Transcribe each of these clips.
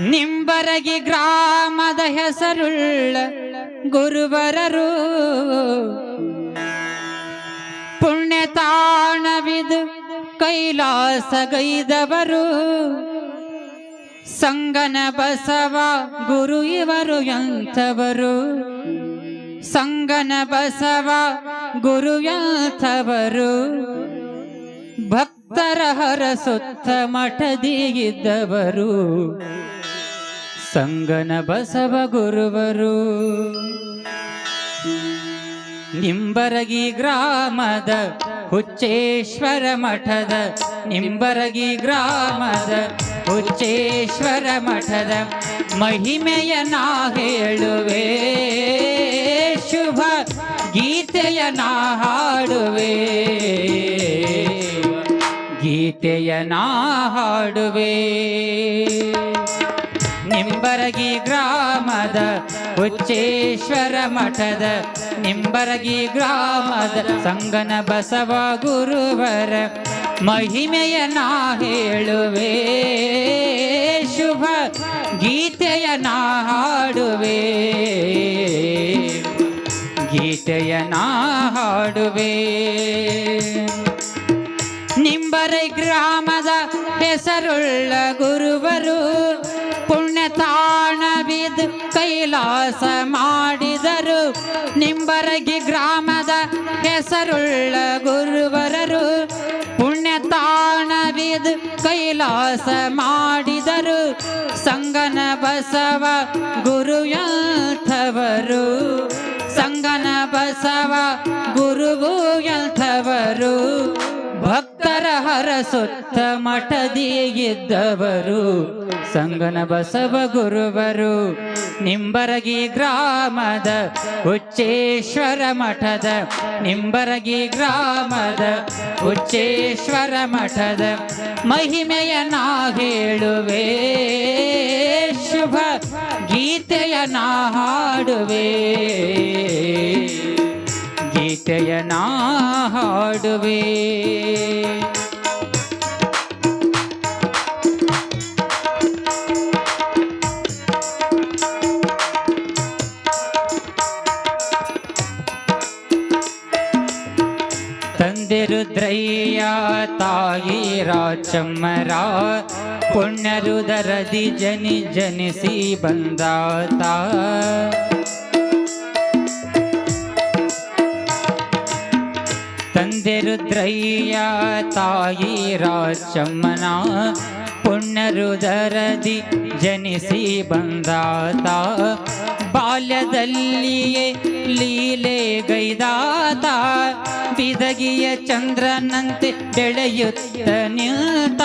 ನಿಂಬರಗಿ ಗ್ರಾಮದ ಹೆಸರುಳ್ಳ ಗುರುವರರು ಪುಣ್ಯ ತಾಣವಿದು ಕೈಲಾಸಗೈದವರು. ಸಂಗನ ಬಸವ ಗುರು ಇವರು ಎಂಥವರು. ಸಂಗನ ಬಸವ ಗುರು ಎಂಥವರು ಭಕ್ತರ ಹರಸುತ್ತ ಮಠದಿ ಇದ್ದವರು ಸಂಗನ ಬಸವ ಗುರುವರು. ನಿಂಬರಗಿ ಗ್ರಾಮದ ಹುಚ್ಚೇಶ್ವರ ಮಠದ, ನಿಂಬರಗಿ ಗ್ರಾಮದ ಹುಚ್ಚೇಶ್ವರ ಮಠದ ಮಹಿಮೆಯ ನಾ ಹೇಳುವೆ. ಶುಭ ಗೀತೆಯ ಹಾಡುವೆ ಗೀತೆಯ ಹಾಡುವೆ ನಿಂಬರಗಿ ಗ್ರಾಮದ ಉಚ್ಚೇಶ್ವರ ಮಠದ ನಿಂಬರಗಿ ಗ್ರಾಮದ ಸಂಗನ ಬಸವ ಗುರುವರ ಮಹಿಮೆಯ ನಾ ಹೇಳುವೆ. ಶುಭ ಗೀತೆಯ ನಾ ಹಾಡುವೆ. ಗೀತೆಯ ನಾ ಹಾಡುವೆ ನಿಂಬರೈ ಗ್ರಾಮದ ಹೆಸರುಳ್ಳ ಗುರುವರು ಪುಣ್ಯ ತಾಣವಿದು ಕೈಲಾಸ ಮಾಡಿದರು ನಿಂಬರಗಿ ಗ್ರಾಮದ ಹೆಸರುಳ್ಳ ಗುರುವರರು ಪುಣ್ಯ ತಾಣವಿದು ಕೈಲಾಸ ಮಾಡಿದರು ಸಂಗನ ಬಸವ ಗುರು ಬಸವ ಗುರುವು ಎಂಥವರು, ಭಕ್ತರ ಹರಸುತ್ತ ಮಠದಿ ಇದ್ದವರು ಸಂಗನ ಬಸವ ಗುರುವರು, ನಿಂಬರಗಿ ಗ್ರಾಮದ ಉಚ್ಚೇಶ್ವರ ಮಠದ, ನಿಂಬರಗಿ ಗ್ರಾಮದ ಉಚ್ಚೇಶ್ವರ ಮಠದ ಮಹಿಮೆಯ ನಾ ಶುಭ ಗೀತೆಯ ನಾ ಹಾಡುವೆ ಗೀತೆಯ ನಾ ಹಾಡುವೆ ತಂದೆ ರುದ್ರಯ್ಯ ತಾಯಿ ರಾಚಮ್ಮರ ಪುಣ್ಯರುದರದಿ ಜನಿ ಜನಿಸಿ ಬಂದಾತ. ತಂದೆ ರುದ್ರಯ್ಯ, ತಾಯಿ ರಾಚಮ್ಮನ ಪುಣ್ಯರುದರದಿ ಜನಿಸಿ ಬಂದಾತ. ಬಾಲ್ಯದಲ್ಲಿಯೇ ಲೀಲೆ ಗೈದಾತ, ಬಿದಗಿಯ ಚಂದ್ರನಂತೆ ಬೆಳೆಯುತ್ತ ನಿಲ್ತ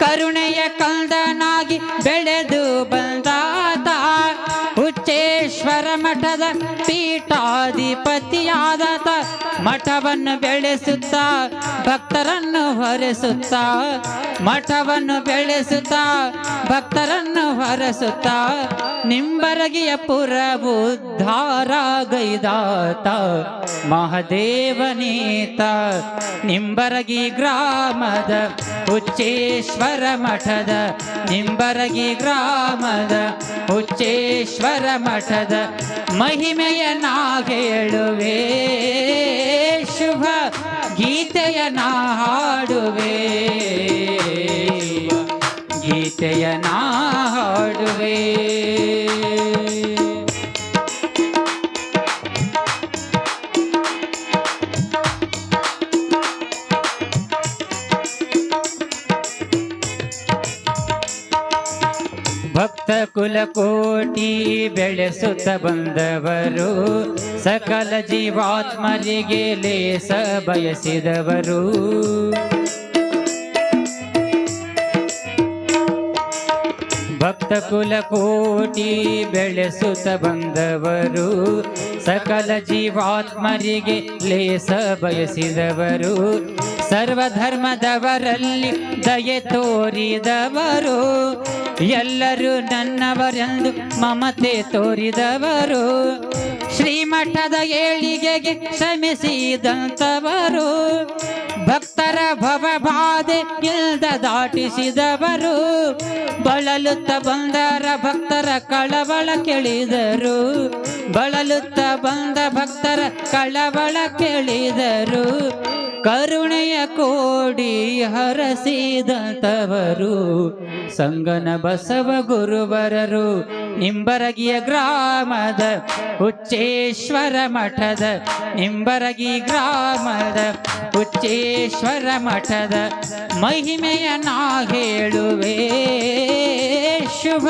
ಕರುಣೆಯ ಕಂದನಾಗಿ ಬೆಳೆದು ಬಂದಾತ ಹುಚ್ಚೇಶ್ವರ ಮಠದ ಪೀಠಾಧಿಪತಿಯಾದಾತ ಮಠವನ್ನು ಬೆಳೆಸುತ್ತ ಭಕ್ತರನ್ನು ಹೊರೆಸುತ್ತ, ಮಠವನ್ನು ಬೆಳೆಸುತ್ತ ಭಕ್ತರನ್ನು ಹೊರಸುತ್ತ ನಿಂಬರಗಿಯ ಪುರ ಉದ್ಧಾರ ಗೈದಾತ ಮಹದೇವನೀತ ನಿಂಬರಗಿ ಗ್ರಾಮದ ಉಚ್ಚೇಶ್ವರ ಮಠದ, ನಿಂಬರಗಿ ಗ್ರಾಮದ ಉಚ್ಚೇಶ್ವರ ಮಠದ ಮಹಿಮೆಯ ಹೇಳುವೆ ಶುಭ ಗೀತೆಯ ಹಾಡುವೆ ಗೀತೆಯ ನಾ ಭಕ್ತ ಕುಲಕೋಟಿ ಬೆಳೆಸುತ್ತ ಬಂದವರು, ಸಕಲ ಜೀವಾತ್ಮರಿಗೆ ಲೇಸ ಬಯಸಿದವರು. ಭಕ್ತ ಕುಲಕೋಟಿ ಬೆಳೆಸುತ್ತ ಬಂದವರು, ಸಕಲ ಜೀವಾತ್ಮರಿಗೆ ಲೇಸ ಬಯಸಿದವರು. ಸರ್ವಧರ್ಮದವರಲ್ಲಿ ದಯೆ ತೋರಿದವರು ಎಲ್ಲರೂ ನನ್ನವರೆಂದು ಮಮತೆ ತೋರಿದವರು. ಶ್ರೀಮಠದ ಏಳಿಗೆಗೆ ಶ್ರಮಿಸಿದಂಥವರು. ಭಕ್ತರ ಭವಬಾಧೆ ಇಲ್ದ ದಾಟಿಸಿದವರು. ಬಳಲುತ್ತ ಬಂದರ ಭಕ್ತರ ಕಳವಳ ಕೇಳಿದರು. ಬಳಲುತ್ತ ಬಂದ ಭಕ್ತರ ಕಳವಳ ಕೇಳಿದರು. ಕರುಣೆಯ ಕೋಡಿ ಹರಸಿದಂತವರು. ಸಂಗನ ಬಸವ ಗುರುವರರು, ನಿಂಬರಗಿಯ ಗ್ರಾಮದ ಹುಚ್ಚೇಶ್ವರ ಮಠದ, ನಿಂಬರಗಿ ಗ್ರಾಮದ ಹುಚ್ಚೇಶ್ವರ ಮಠದ ಮಹಿಮೆಯ ನಾ ಹೇಳುವೆ ಶುಭ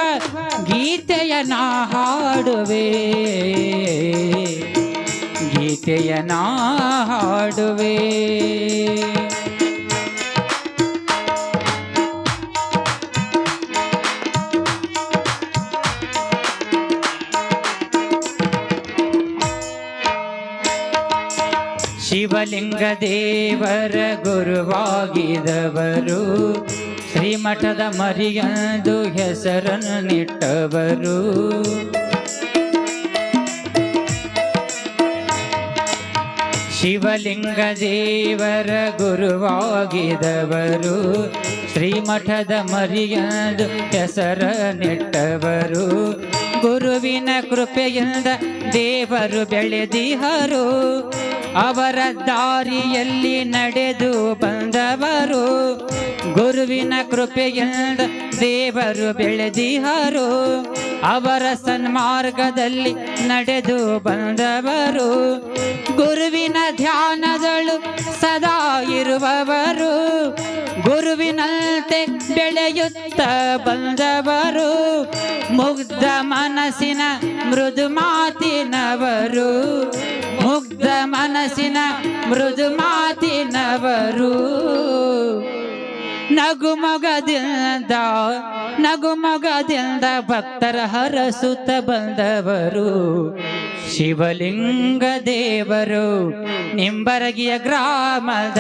ಗೀತೆಯನ್ನ ಹಾಡುವೆ ಗೀತೆಯನ್ನ ಹಾಡುವೆ ಶಿವಲಿಂಗ ದೇವರ ಗುರುವಾಗಿದವರು. ಶ್ರೀಮಠದ ಮರಿಯಂದು ಹೆಸರನ್ನು ನಿಟ್ಟವರು. ಶಿವಲಿಂಗ ದೇವರ ಗುರುವಾಗಿದವರು. ಶ್ರೀಮಠದ ಮರಿಯಂದು ಹೆಸರ ನೆಟ್ಟವರು. ಗುರುವಿನ ಕೃಪೆಯಿಂದ ದೇವರು ಬೆಳೆದಿಹರು. ಅವರ ದಾರಿಯಲ್ಲಿ ನಡೆದು ಬಂದವರು. ಗುರುವಿನ ಕೃಪೆಯಿಂದ ದೇವರು ಬೆಳೆದಿಹರು ಅವರ ಸನ್ಮಾರ್ಗದಲ್ಲಿ ನಡೆದು ಬಂದವರು. ಗುರುವಿನ ಧ್ಯಾನದಳು ಸದಾ ಇರುವವರು. ಗುರುವಿನಂತೆ ಬೆಳೆಯುತ್ತ ಬಂದವರು. ಮುಗ್ಧ ಮನಸ್ಸಿನ ಮೃದು ಮಾತಿನವರು. ಮುಗ್ಧ ಮನಸ್ಸಿನ ಮೃದು ಮಾತಿನವರು. ನಗುಮೊಗದಿಂದ ನಗುಮೊಗದಿಂದ ಭಕ್ತರ ಹರಸುತ್ತ ಬಂದವರು. ಶಿವಲಿಂಗ ದೇವರು, ನಿಂಬರಗಿಯ ಗ್ರಾಮದ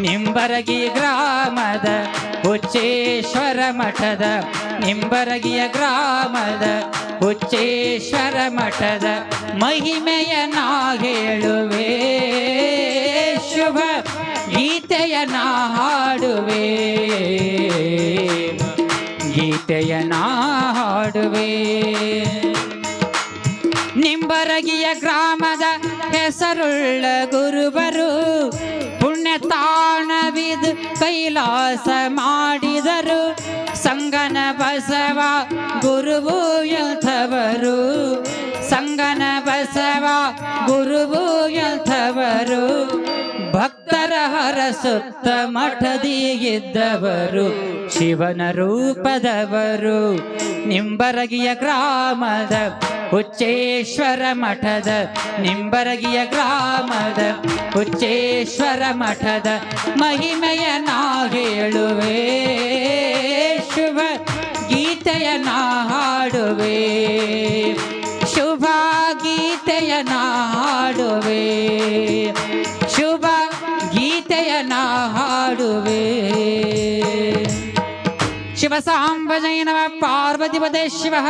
ನಿಂಬರಗಿ ಗ್ರಾಮದ, ಹುಚ್ಚೇಶ್ವರ ಮಠದ, ನಿಂಬರಗಿಯ ಗ್ರಾಮದ, ಹುಚ್ಚೇಶ್ವರ ಮಠದ ಮಹಿಮೆಯ ನಾ ಶುಭ ಗೀತೆಯ ಹಾಡುವೆ ಗೀತೆಯ ಹಾಡುವೆ ನಿಂಬರಗಿಯ ಗ್ರಾಮದ ಹೆಸರುಳ್ಳ ಗುರುವರು ಪುಣ್ಯ ತಾಣವಿದು ಕೈಲಾಸ ಮಾಡಿದರು. ಸಂಗನ ಬಸವ ಗುರುವು ಎಂಥವರು. ಸಂಗನ ಬಸವ ಗುರುವು ಎಂಥವರು. ಭಕ್ತರ ಹರಸುತ್ತ ಮಠದಿ ಇದ್ದವರು ಶಿವನ ರೂಪದವರು. ನಿಂಬರಗಿಯ ಗ್ರಾಮದ ಹುಚ್ಚೇಶ್ವರ ಮಠದ, ನಿಂಬರಗಿಯ ಗ್ರಾಮದ ಹುಚ್ಚೇಶ್ವರ ಮಠದ ಮಹಿಮೆಯ ನಾ ಹೇಳುವೆ. ಶುಭ ಗೀತೆಯ ನಾ ಶುಭ ಗೀತೆಯ ನಾ वे। शिवसां नम पार्वती पदे शिवः।